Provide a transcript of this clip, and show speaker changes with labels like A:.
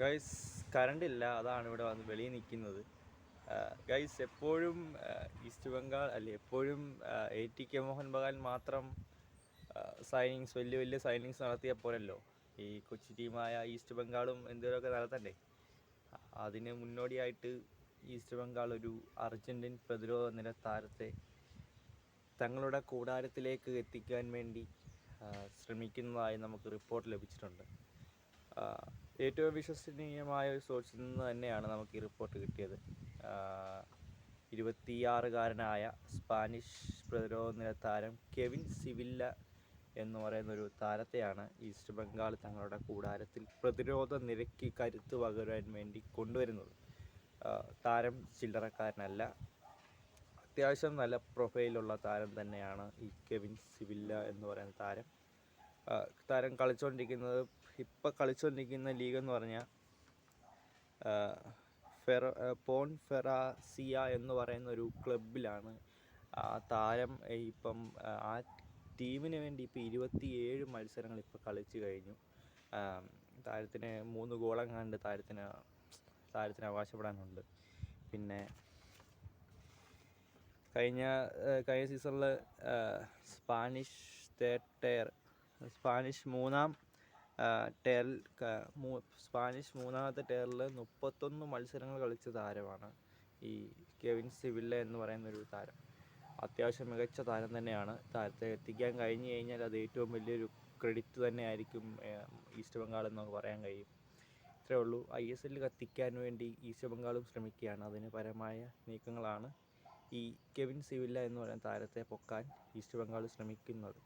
A: Guys current ഇല്ല. അതാണ് ഇവിടെ വന്ന് വെളിയിൽ നിൽക്കുന്നത്. ഗൈസ് എപ്പോഴും ഈസ്റ്റ് ബംഗാൾ അല്ലെ എപ്പോഴും A T K Mohun Bagan മാത്രം സൈനിങ്സ് വലിയ വലിയ സൈനിങ്സ് നടത്തിയ പോലല്ലോ ഈ കൊച്ചി ടീമായ ഈസ്റ്റ് ബംഗാളും എന്തെങ്കിലുമൊക്കെ നടത്തണ്ടേ? അതിന് മുന്നോടിയായിട്ട് ഈസ്റ്റ് ബംഗാൾ ഒരു അർജന്റീൻ പ്രതിരോധ നിര താരത്തെ തങ്ങളുടെ കൂടാരത്തിലേക്ക് എത്തിക്കാൻ വേണ്ടി ശ്രമിക്കുന്നതായി നമുക്ക് റിപ്പോർട്ട് ലഭിച്ചിട്ടുണ്ട്. ഏറ്റവും വിശ്വസനീയമായ ഒരു സോഴ്സിൽ നിന്ന് തന്നെയാണ് നമുക്ക് ഈ റിപ്പോർട്ട് കിട്ടിയത്. ഇരുപത്തിയാറുകാരനായ സ്പാനിഷ് പ്രതിരോധ നില താരം കെവിൻ സിവില്ല എന്ന് പറയുന്ന ഒരു താരത്തെയാണ് ഈസ്റ്റ് ബംഗാൾ തങ്ങളുടെ കൂടാരത്തിൽ പ്രതിരോധ നിരക്ക് കരുത്ത് പകരാൻ വേണ്ടി കൊണ്ടുവരുന്നത്. താരം ചില്ലറക്കാരനല്ല അത്യാവശ്യം നല്ല പ്രൊഫൈലുള്ള താരം തന്നെയാണ് ഈ കെവിൻ സിവില്ല എന്ന് പറയുന്ന താരം. താരം കളിച്ചുകൊണ്ടിരിക്കുന്നത് ഇപ്പം കളിച്ചുകൊണ്ടിരിക്കുന്ന ലീഗ് എന്ന് പറഞ്ഞാൽ ഫെറ പോൺ ഫെറാസിയ എന്ന് പറയുന്ന ഒരു ക്ലബിലാണ് ആ താരം ഇപ്പം ആ, ടീമിന് വേണ്ടി ഇപ്പോൾ ഇരുപത്തിയേഴ് മത്സരങ്ങൾ ഇപ്പോൾ കളിച്ചു കഴിഞ്ഞു. താരത്തിന് മൂന്ന് ഗോളം കണ്ട് താരത്തിന് താരത്തിന് അവകാശപ്പെടാനുണ്ട്. പിന്നെ കഴിഞ്ഞ കഴിഞ്ഞ സീസണിൽ സ്പാനിഷ് തേർഡ് ടയർ സ്പാനിഷ് മൂന്നാം ടയറിൽ സ്പാനിഷ് മൂന്നാമത്തെ ടേറിൽ മുപ്പത്തൊന്ന് മത്സരങ്ങൾ കളിച്ച താരമാണ് ഈ കെവിൻ സിവില്ല എന്ന് പറയുന്ന ഒരു താരം. അത്യാവശ്യം മികച്ച താരം തന്നെയാണ്. താരത്തെ എത്തിക്കാൻ കഴിഞ്ഞു കഴിഞ്ഞാൽ അത് ഏറ്റവും വലിയൊരു ക്രെഡിറ്റ് തന്നെയായിരിക്കും ഈസ്റ്റ് ബംഗാൾ എന്നൊക്കെ പറയാൻ കഴിയും. ഇത്രയേ ഉള്ളൂ. ഐ എസ് എല്ലിൽ കത്തിക്കാൻ വേണ്ടി ഈസ്റ്റ് ബംഗാളും ശ്രമിക്കുകയാണ്. അതിന് പരമായ നീക്കങ്ങളാണ് ഈ കെവിൻ സിവില്ല എന്ന് പറയുന്ന താരത്തെ പൊക്കാൻ ഈസ്റ്റ് ബംഗാൾ ശ്രമിക്കുന്നത്.